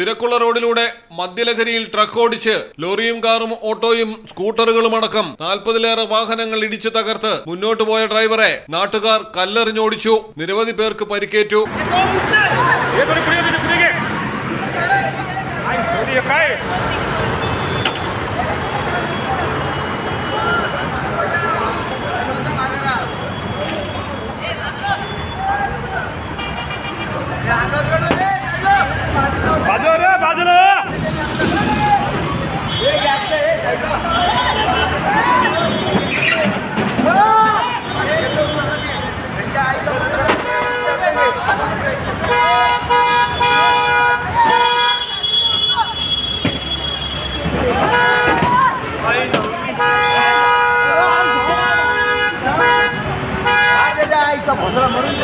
തിരക്കുള്ള റോഡിലൂടെ മദ്യലഹരിയിൽ ട്രക്ക് ഓടിച്ച് ലോറിയും കാറും ഓട്ടോയും സ്കൂട്ടറുകളും അടക്കം നാൽപ്പതിലേറെ വാഹനങ്ങൾ ഇടിച്ചു തകർത്ത് മുന്നോട്ട് പോയ ഡ്രൈവറെ നാട്ടുകാർ കല്ലെറിഞ്ഞോടിച്ചു. നിരവധി പേർക്ക് പരിക്കേറ്റു. Yeah, I love एकदा भोजला म्हणून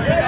Yeah.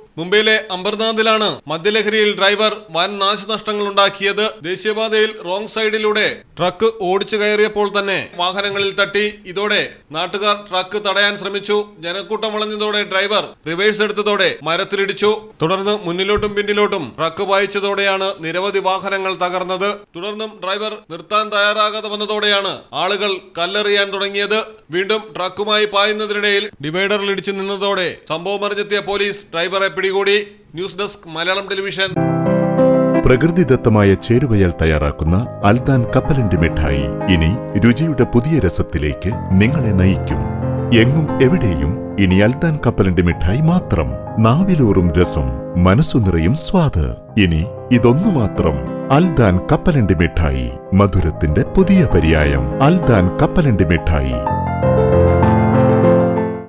മുംബൈയിലെ അംബർനാഥിലാണ് മദ്യലഹരിയിൽ ഡ്രൈവർ വൻ നാശനഷ്ടങ്ങൾ ഉണ്ടാക്കിയത്. ദേശീയപാതയിൽ റോങ് സൈഡിലൂടെ ട്രക്ക് ഓടിച്ചു കയറിയപ്പോൾ തന്നെ വാഹനങ്ങളിൽ തട്ടി. ഇതോടെ നാട്ടുകാർ ട്രക്ക് തടയാൻ ശ്രമിച്ചു. ജനക്കൂട്ടം വളഞ്ഞതോടെ ഡ്രൈവർ റിവേഴ്സ് എടുത്തതോടെ മരത്തിലിടിച്ചു. തുടർന്ന് മുന്നിലോട്ടും പിന്നിലോട്ടും ട്രക്ക് വായിച്ചതോടെയാണ് നിരവധി വാഹനങ്ങൾ തകർന്നത്. തുടർന്നും ഡ്രൈവർ നിർത്താൻ തയ്യാറാകാതെ വന്നതോടെയാണ് ആളുകൾ കല്ലെറിയാൻ തുടങ്ങിയത്. വീണ്ടും ട്രക്കുമായി പായുന്നതിനിടയിൽ ഡിവൈഡറിൽ ഇടിച്ചു നിന്നതോടെ സംഭവമറിഞ്ഞെത്തിയ പോലീസ് ഡ്രൈവറെ പിടികൂടി. News desk Malayalam television. പ്രകൃതിദത്തമായ ചേരുവയൽ തയ്യാറാക്കുന്ന അൽദാൻ കപ്പലണ്ടി മിഠായി. ഇനി രുചിയുടെ പുതിയ രസത്തിലേക്ക് നിങ്ങളെ നയിക്കും. എങ്ങും എവിടെയും ഇനി അൽദാൻ കപ്പലിന്റെ മിഠായി മാത്രം. നാവിലൂറും രസം മനസ്സു നിറയും സ്വാദ്. ഇനി ഇതൊന്നു മാത്രം. അൽദാൻ കപ്പലണ്ടി മിഠായി മധുരത്തിന്റെ പുതിയ പര്യായം. അൽദാൻ കപ്പലണ്ടി മിഠായി.